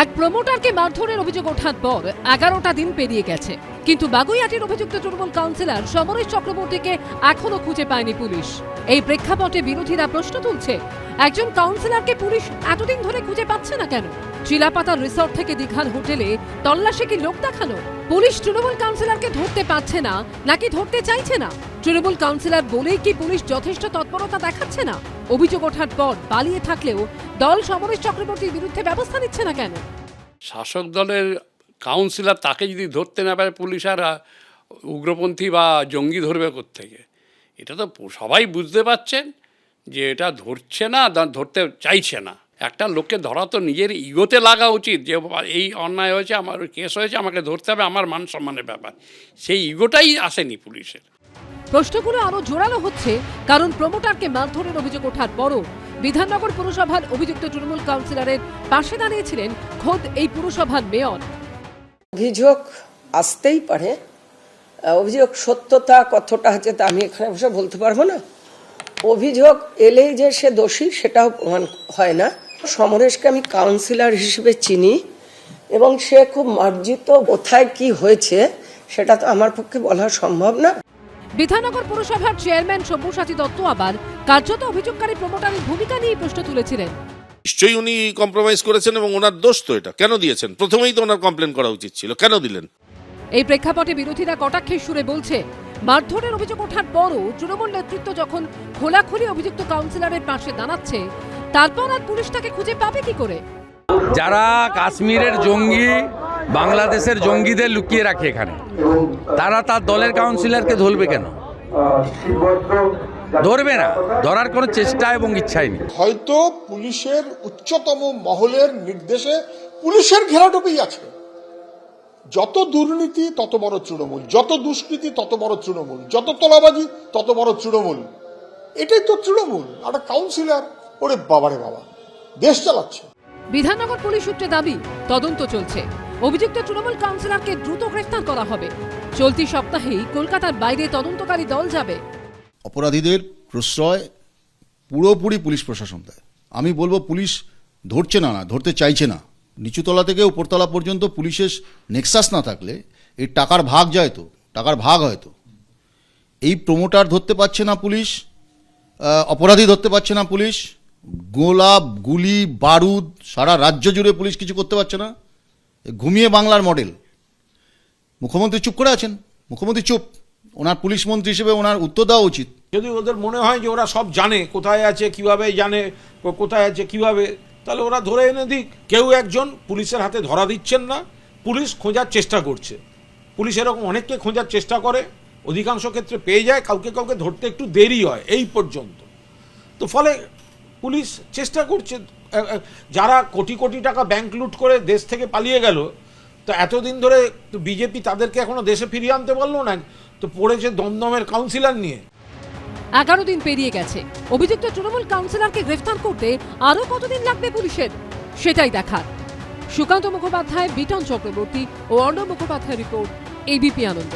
এক প্রমোটারকে মারধরের অভিযোগ ওঠার পর এগারোটা দিন পেরিয়ে গেছে। কিন্তু বাগুইয়াটির অভিযুক্ত তৃণমূল কাউন্সিলর সমরেশ চক্রবর্তীকে এখনও খুঁজে পায়নি পুলিশ। এই প্রেক্ষাপটে বিরোধীরা প্রশ্ন তুলছে, একজন কাউন্সিলরকে পুলিশ এতদিন ধরে খুঁজে পাচ্ছে না কেন? চিলাপাতার রিসর্ট থেকে দীঘার হোটেলে তল্লাশি কি লোক দেখানো পুলিশ তৃণমূল কাউন্সিলরকে ধরতে পারছে না, নাকি ধরতে চাইছে না? তৃণমূল কাউন্সিলর বলেই কি পুলিশ যথেষ্ট তৎপরতা দেখাচ্ছে না? অভিযোগ ওঠার পর পালিয়ে থাকলেও দল সমরেশ চক্রবর্তীর বিরুদ্ধে ব্যবস্থা নিচ্ছে না কেন? শাসক দলের কাউন্সিলর তাকে যদি ধরতে না পারে, পুলিশ আর উগ্রপন্থী বা জঙ্গি ধরবে থেকে এটা তো সবাই বুঝতে পারছেন যে এটা ধরছে না ধরতে চাইছে না। একটা লোককে ধরা তো নিজের ইগোতে লাগা উচিত যে এই অন্যায় হয়েছে, আমার কেস হয়েছে, আমাকে ধরতে হবে, আমার মান সম্মানের ব্যাপার। সেই ইগোটাই আসেনি পুলিশের। প্রশ্নগুলো আরও জোরালো হচ্ছে, কারণ প্রমোটারকে মারধরের অভিযোগ ওঠার পরও বিধাননগর পুরসভার অভিযুক্ত তৃণমূল কাউন্সিলরের পাশে দাঁড়িয়েছিলেন খোদ এই পুরসভার মেয়র। অভিযোগ আসতেই পারে। অভিযোগ সত্যতা কতটা আছে তা আমি এখানে বসে বলতে পারব না। অভিযোগ এলেই যে সে দোষী সেটাও প্রমাণ হয় না। সমরেশকে আমি কাউন্সিলর হিসেবে চিনি এবং সে খুব মার্জিত কোথায় কি হয়েছে সেটা তো আমার পক্ষে বলা সম্ভব না। বিধাননগর পুরসভার চেয়ারম্যান সব্যসাচী দত্ত আবার কার্যত অভিযোগকারী প্রমোটারের ভূমিকা নিয়ে প্রশ্ন তুলেছিলেন। নিশ্চয়ই উনি কম্প্রোমাইজ করেছেন এবং ওনার দোষ তো এটা। কেন দিয়েছেন? প্রথমেই তো ওনার কমপ্লেন করা উচিত ছিল। কেন দিলেন? এই প্রেক্ষাপটে বিরোধীরা কটাক্ষের সুরে বলছে মারধরের অভিযোগ ওঠার পরও তৃণমূল নেতৃত্ব যখন খোলাখুলি অভিযুক্ত কাউন্সিলরের পাশে দাঁড়াচ্ছে তারপর আর পুলিশ তাকে খুঁজে পাবে কি করে? যারা কাশ্মীরের জঙ্গি বাংলাদেশের জঙ্গিদের লুকিয়ে রাখে এখানে। তারা তার দলের কাউন্সিলরকে ধরবে কেন? ধরবে না। ধরার কোনো চেষ্টা এবং ইচ্ছাই নেই। হয়তো পুলিশের উচ্চতম মহলের নির্দেশে পুলিশের ঘেরাটোপেই আছে। যত দুর্নীতি তত বড় তৃণমূল। যত দুষ্কৃতি তত বড় তৃণমূল। যত তোলাবাজি তত বড় তৃণমূল। এটাই তো তৃণমূল। একটা কাউন্সিলর ওরে বাবারে বাবা। দেশ চালাচ্ছে। বিধাননগর পুলিশ সূত্রে দাবি তদন্ত চলছে। অভিযুক্ত তৃণমূল কাউন্সিলরকে দ্রুত গ্রেফতার করা হবে। চলতি সপ্তাহেই কলকাতার বাইরে তদন্তকারী দল যাবে। অপরাধীদের প্রশ্রয় পুরোপুরি পুলিশ প্রশাসন দেয়। আমি বলব পুলিশ ধরছে না না, ধরতে চাইছে না। নিচুতলা থেকে উপরতলা পর্যন্ত পুলিশের নেক্সাস না থাকলে এই টাকার ভাগ যায় তো, টাকার ভাগ হয়তো এই প্রমোটার ধরতে পারছে না পুলিশ অপরাধী ধরতে পারছে না পুলিশ, গোলাপ, গুলি, বারুদ, সারা রাজ্য জুড়ে পুলিশ কিছু করতে পারছে না। ঘুমিয়ে বাংলার মডেল। মুখ্যমন্ত্রী চুপ করে আছেন। মুখ্যমন্ত্রী চুপ। ওনার পুলিশ মন্ত্রী হিসেবে ওনার উত্তর দেওয়া উচিত। যদি ওদের মনে হয় যে ওরা সব জানে, কোথায় আছে কীভাবে জানে, কোথায় আছে, কীভাবে, তাহলে ওরা ধরে এনে দিক। কেউ একজন পুলিশের হাতে ধরা দিচ্ছেন না। পুলিশ খোঁজার চেষ্টা করছে। পুলিশ এরকম অনেককে খোঁজার চেষ্টা করে। অধিকাংশ ক্ষেত্রে পেয়ে যায়। কাউকে কাউকে ধরতে একটু দেরি হয়, এই পর্যন্ত। তো ফলে পুলিশ চেষ্টা করছে যারা কোটি কোটি টাকা ব্যাংক লুট করে দেশ থেকে পালিয়ে গেল, তো এতদিন ধরে বিজেপি তাদেরকে এখনও দেশে ফিরিয়ে আনতে পারল না, তো পড়েছে দমদমের কাউন্সিলর নিয়ে। এগারো দিন পেরিয়ে গেছে। অভিযুক্ত তৃণমূল কাউন্সিলরকে গ্রেফতার করতে আরও কতদিন লাগবে পুলিশের? সেটাই দেখার। সুকান্ত মুখোপাধ্যায়, বিটন চক্রবর্তী ও অর্ণব মুখোপাধ্যায় রিপোর্ট এবিপি আনন্দ।